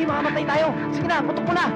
Hindi makamatay tayo! Sige na, putok mo na!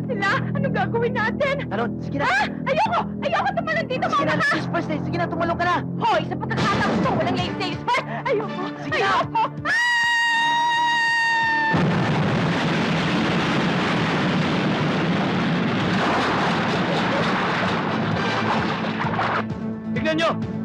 Andiyan na sila. Anong gagawin natin? Talon, sige na! Ha? Ayoko! Ayoko tumalon dito, Sige na, mama ka! ladies first eh! Sige na, tumalong ka na! Hoy, sa pagkakataon ko, walang ladies ladies first! Ayoko! Sige na. Ayoko! Ah! Tignan nyo!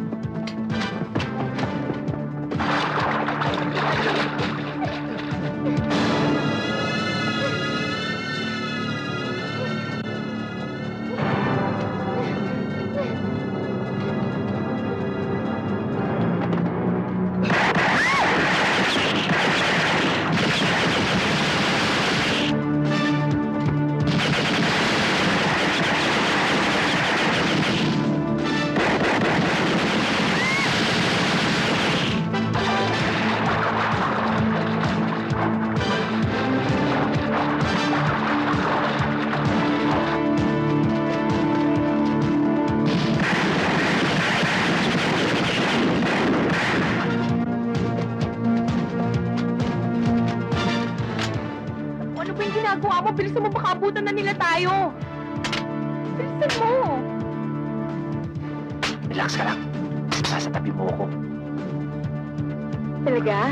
Tayo. Bilisan mo. Relax ka lang. Nasa tabi mo ako. Talaga?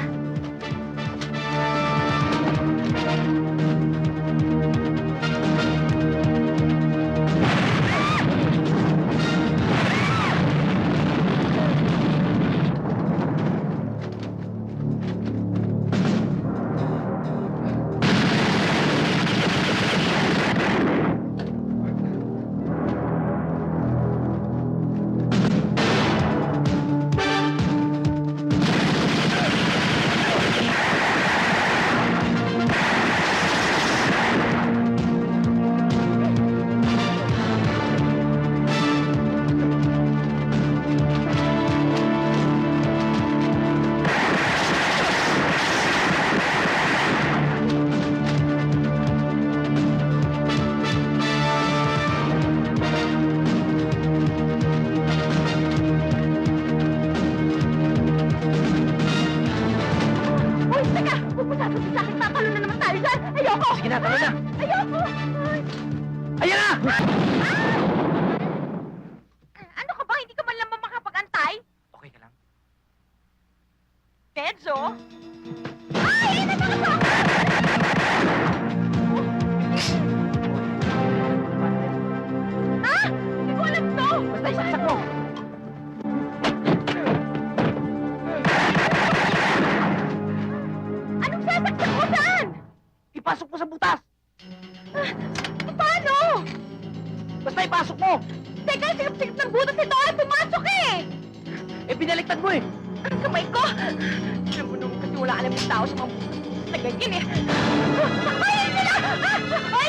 Ah! Basta ipasok mo! Teka, sikip-sikip ng butas ito ay pumasok eh! Eh, binaliktad mo eh! Ang kamay ko! Alam mo naman kasi wala alam yung tao sa mga butas na ganyan eh! Ay, ayun nila! Ah!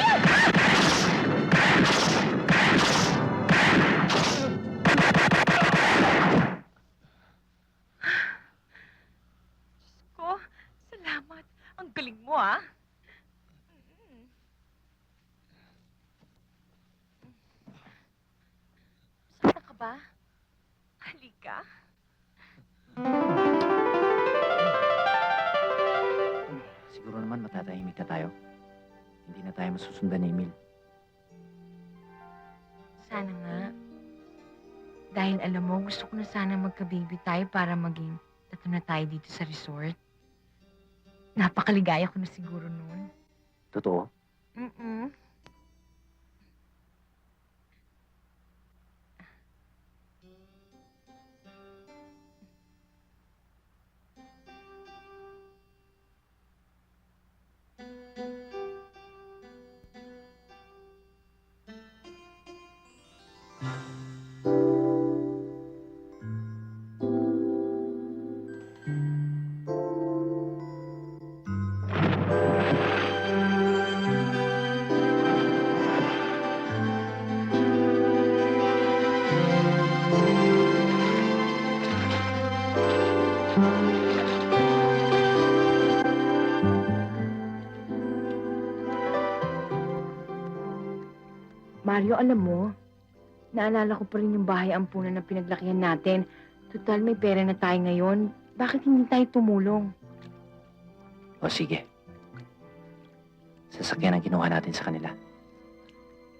Pa? Halika. Siguro naman matatahimik na tayo. Hindi na tayo masusundan ni Emil. Sana nga. Dahil alam mo, gusto ko na sana magka-baby tayo para maging tato na tayo dito sa resort. Napakaligaya ko na siguro noon. Totoo? Mm-mm. Mario, alam mo, naalala ko pa rin yung bahay ampunan na pinaglakihan natin. Total, may pera na tayo ngayon. Bakit hindi tayo tumulong? O sige. Sasakyan ang kinuha natin sa kanila.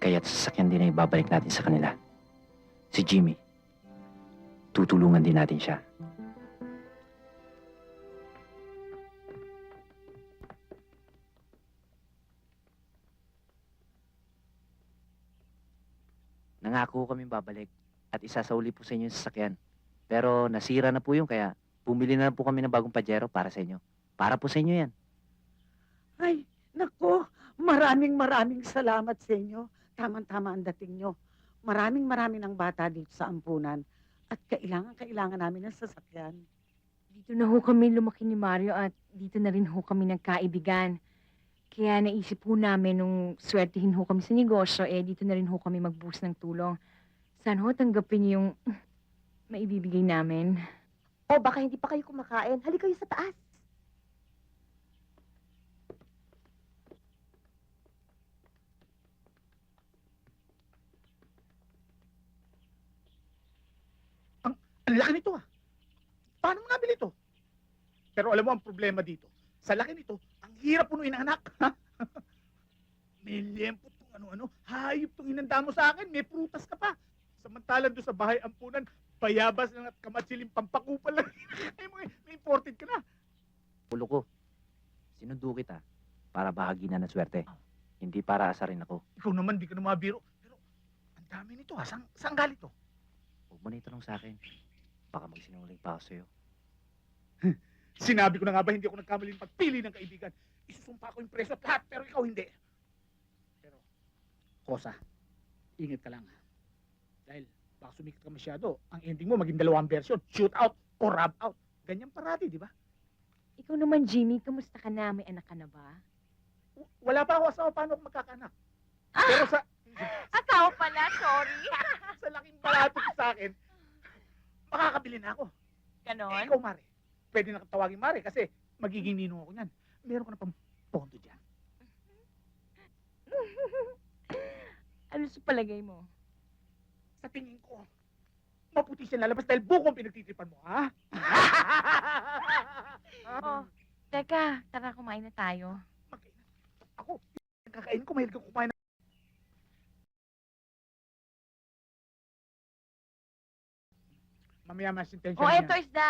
Kaya't sasakyan din ang ibabalik natin sa kanila. Si Jimmy. Tutulungan din natin siya. Nangako kami babalik at isasauli po sa inyo yung sasakyan. Pero nasira na po yung kaya bumili na lang po kami ng bagong pajero para sa inyo. Para po sa inyo yan. Ay, nako, maraming maraming salamat sa inyo. Tamang-tama ang dating nyo. Maraming maraming ang bata dito sa ampunan. At kailangan, kailangan namin ng sasakyan. Dito na ho kami lumaki ni Mario at dito na rin ho kami nagkaibigan. Kaya naisip ho namin nung swertihin ho kami sa negosyo, eh dito na rin ho kami magbuhos ng tulong. San ho tanggapin niyo yung maibibigay namin? O baka hindi pa kayo kumakain. Halika kayo sa taas. Ang laki nito ah. Paano mo nabili ito? Pero alam mo ang problema dito. Sa laki nito, hirap punuin ng anak. Ha? May liyempo tong ano-ano. Hayop tong inanda mo sa akin. May prutas ka pa. Samantalang doon sa bahay ampunan, bayabas lang at kamatsiling pampakupal lang. Ay mo, may imported ka na. Ulo ko. Sinundo kita para bahagi na ng swerte. Hindi para asarin ako. Ikaw naman, di ka na mabiro. Pero ang dami nito ha. Saan, saan galit to? Huwag mo na itanong sa akin. Baka magsinungaling pa ako sa'yo. Sinabi ko na nga ba hindi ako nagkamaling pagpili ng kaibigan. Isusumpa ko yung presyo at lahat, pero ikaw hindi. Pero, Kosa, ingat ka lang ha. Dahil baka sumikat ka masyado, ang ending mo maging dalawang version, shoot out o rub out. Ganyan parati, di ba? Ikaw naman, Jimmy, kamusta ka na? May anak ka na ba? W- Wala pa ako asawa paano ako magkakaanak. Pero sa, Akaw pala, sorry. sa laking barato ko sa akin, makakabili na ako. Eh, Ganon? ikaw, Mare. Pwede na tawagin Mare kasi magiging ninong ako niyan. Meron ka na pang pondo dyan. ano sa palagay mo? Sa tingin ko, maputi siya lalabas dahil buko ang pinagtitripan mo, ha? Oh, teka, tara kumain na tayo. Magkainan. Ako, kakain ko, mahilig ako kumain ng... Mamaya mas intention Oh, niya. eto isda.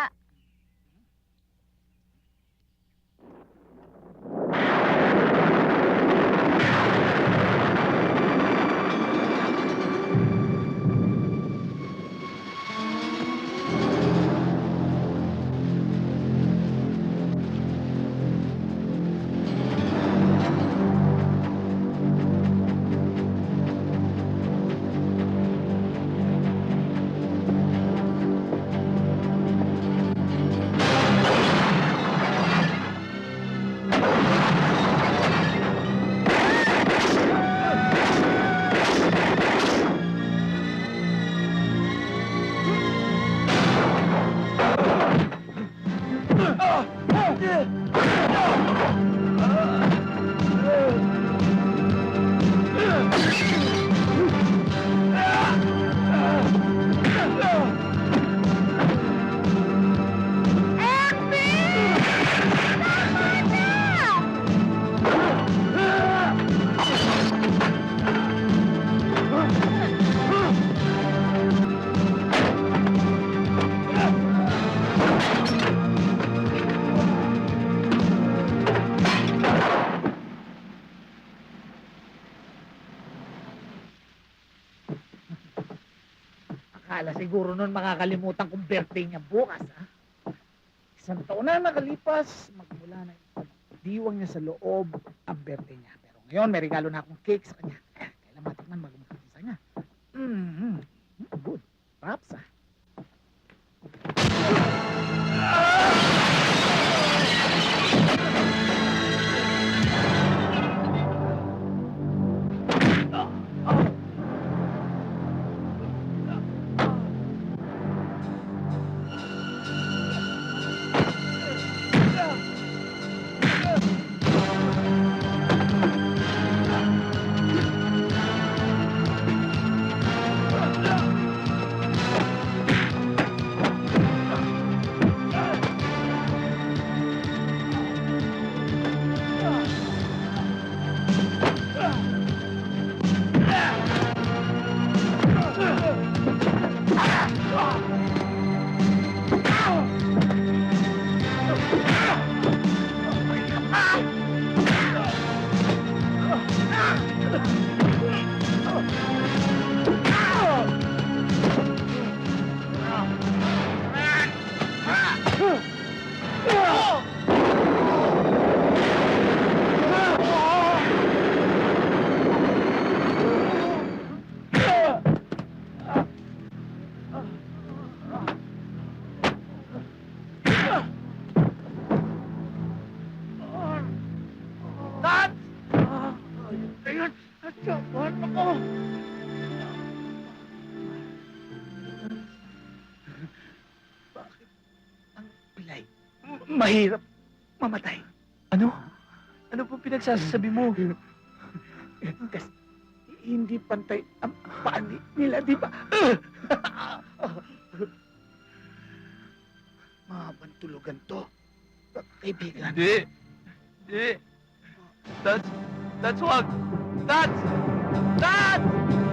Akala siguro nun makakalimutan kong birthday niya bukas, ha? Isang taon na nakalipas, magmula na yung pagdiwang niya sa loob ang birthday niya. Pero ngayon, may regalo na akong cake sa. Mahirap mamatay. Ano? Ano po pinagsasabi mo? Kasi hindi pantay ang paan ni- nila, di ba? Mahabang tulugan to. Kaibigan. Hindi. Hindi. That's, that's wag. That's, that's!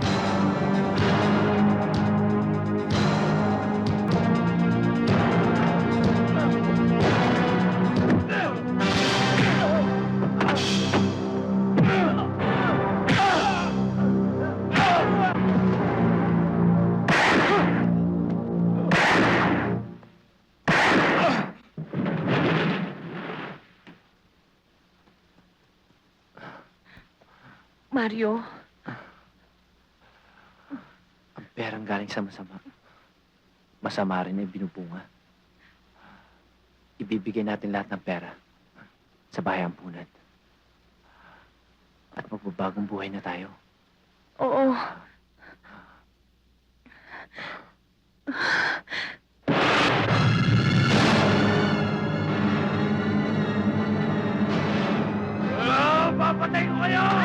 Mario, Ang perang galing sa masama. Masama rin ay binubunga. Ibibigay natin lahat ng pera sa bayang punad. At magbabagong buhay na tayo. oo. Papatay ko kayo!